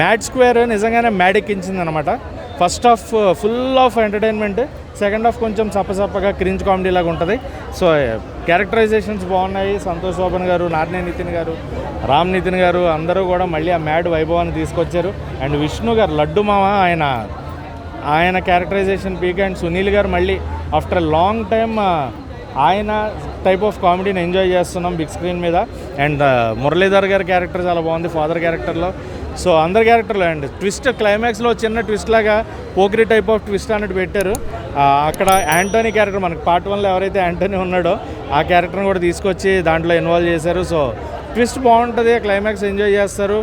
Mad square నిజంగానే mad ఎక్కించింది అనమాట first half full of entertainment second half కొంచెం సప్పసప్పగా క్రింజ్ కామెడీ లాగా ఉంటుంది. సో క్యారెక్టరైజేషన్స్ బాగున్నాయి. సంతోష్ శోభన్ గారు నారనే నితిన్ గారు రామ్ నితిన్ గారు అందరూ కూడా మళ్ళీ ఆ మ్యాడ్ వైభవాన్ని తీసుకొచ్చారు. అండ్ విష్ణు గారు లడ్డు మామ ఆయన ఆయన characterisation peak and Sunil garu మళ్ళీ ఆఫ్టర్ లాంగ్ టైమ్ ఆయన టైప్ ఆఫ్ కామెడీని ఎంజాయ్ చేస్తున్నాం బిగ్ స్క్రీన్ మీద. అండ్ uh, మురళీధర్ గారి క్యారెక్టర్ చాలా బాగుంది. ఫాదర్ క్యారెక్టర్లో సో అందరి క్యారెక్టర్లో అండ్. ట్విస్ట్ క్లైమాక్స్లో చిన్న ట్విస్ట్ లాగా పోక్రీ టైప్ ఆఫ్ ట్విస్ట్ అన్నట్టు పెట్టారు. అక్కడ యాంటోనీ క్యారెక్టర్ మనకి పార్ట్ వన్లో ఎవరైతే యాంటోనీ ఉన్నాడో ఆ క్యారెక్టర్ని కూడా తీసుకొచ్చి దాంట్లో ఇన్వాల్వ్ చేశారు. సో ట్విస్ట్ బాగుంటుంది క్లైమాక్స్ ఎంజాయ్ చేస్తారు.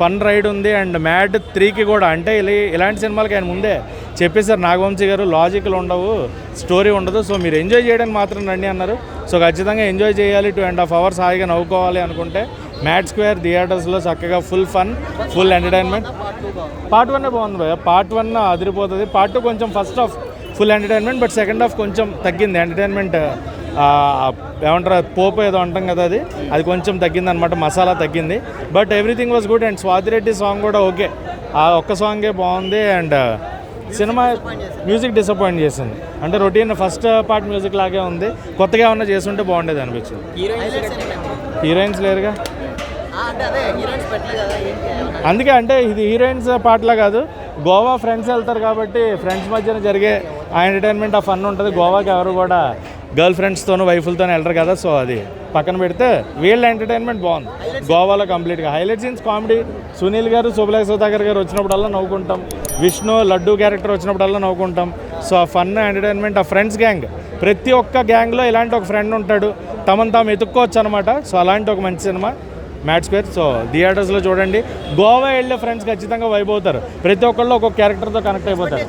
ఫన్ రైడ్ ఉంది అండ్ మ్యాడ్ త్రీకి కూడా అంటే ఇలా ఇలాంటి సినిమాలకి ఆయన ముందే చెప్పేశారు నాగవంశీ గారు లాజికల్ ఉండవు స్టోరీ ఉండదు. సో మీరు ఎంజాయ్ చేయడానికి మాత్రం రండి అన్నారు. సో ఖచ్చితంగా ఎంజాయ్ చేయాలి టూ అండ్ హాఫ్ అవర్స్ హాయిగా నవ్వుకోవాలి అనుకుంటే మ్యాట్ స్క్వేర్ థియేటర్స్లో చక్కగా full fun full entertainment. Part one బాగుంది భయ పార్ట్ వన్ అదిరిపోతుంది. పార్ట్ టూ కొంచెం first half full entertainment but second half కొంచెం తగ్గింది. ఎంటర్టైన్మెంట్ ఏమంటారు అది పోపు ఏదో అంటాం కదా అది. అది కొంచెం తగ్గింది అనమాట మసాలా తగ్గింది. But everything was good and Swathi Reddy song కూడా ఓకే. ఆ ఒక్క సాంగే బాగుంది అండ్ సినిమా మ్యూజిక్ డిసప్పాయింట్ చేసింది. అంటే రొటీన్ ఫస్ట్ పార్ట్ మ్యూజిక్ లాగే ఉంది. కొత్తగా ఏమన్నా చేస్తుంటే బాగుండేది అనిపించింది. హీరోయిన్స్ లేరుగా? అందుకే అంటే ఇది హీరోయిన్స్ పాటలా కాదు. గోవా ఫ్రెండ్స్ వెళ్తారు కాబట్టి ఫ్రెండ్స్ మధ్యన జరిగే ఆ ఎంటర్టైన్మెంట్ ఆ ఫన్ ఉంటుంది. గోవాకి ఎవరు కూడా గర్ల్ ఫ్రెండ్స్తోనూ వైఫులతోనూ వెళ్ళరు కదా సో అది పక్కన పెడితే వీళ్ళ ఎంటర్టైన్మెంట్ బాగుంది. గోవాలో కంప్లీట్గా. Highlight scenes comedy. సునీల్ గారు శుభలేఖ సుధాకర్ గారు వచ్చినప్పుడల్లా నవ్వుకుంటాం. విష్ణు లడ్డు క్యారెక్టర్ వచ్చినప్పుడల్లా నవ్వుకుంటాం. సో ఆ ఫన్ ఎంటర్టైన్మెంట్ ఆ ఫ్రెండ్స్ గ్యాంగ్. ప్రతి ఒక్క గ్యాంగ్లో ఇలాంటి ఒక ఫ్రెండ్ ఉంటాడు. తమను తాము ఎత్తుక్కోవచ్చు అనమాట సో అలాంటి ఒక మంచి సినిమా. Mat square. సో థియేటర్స్లో చూడండి. గోవా వెళ్ళే ఫ్రెండ్స్ ఖచ్చితంగా వైబ్ అవుతారు. ప్రతి ఒక్కళ్ళు ఒక్కొక్క క్యారెక్టర్తో కనెక్ట్ అయిపోతారు.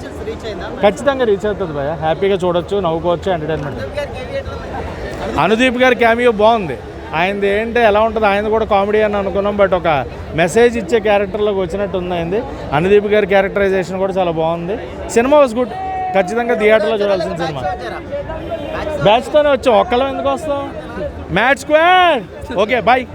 ఖచ్చితంగా రీచ్ అవుతుంది భయ హ్యాపీగా చూడొచ్చు నవ్వుకోవచ్చు ఎంటర్టైన్మెంట్? అనుదీప్ గారి క్యామియో బాగుంది. ఆయనది ఏంటి ఎలా ఉంటుంది? ఆయన కూడా కామెడీ అని అనుకున్నాం బట్ ఒక మెసేజ్ ఇచ్చే క్యారెక్టర్లోకి వచ్చినట్టు ఉంది ఆయనది. అనుదీప్ గారి క్యారెక్టరైజేషన్ కూడా చాలా బాగుంది. సినిమా వాజ్ గుడ్ ఖచ్చితంగా థియేటర్లో చూడాల్సిన సినిమా బ్యాచ్తోనే వచ్చాం. ఒక్కళ్ళం ఎందుకు వస్తాం? Match square okay bye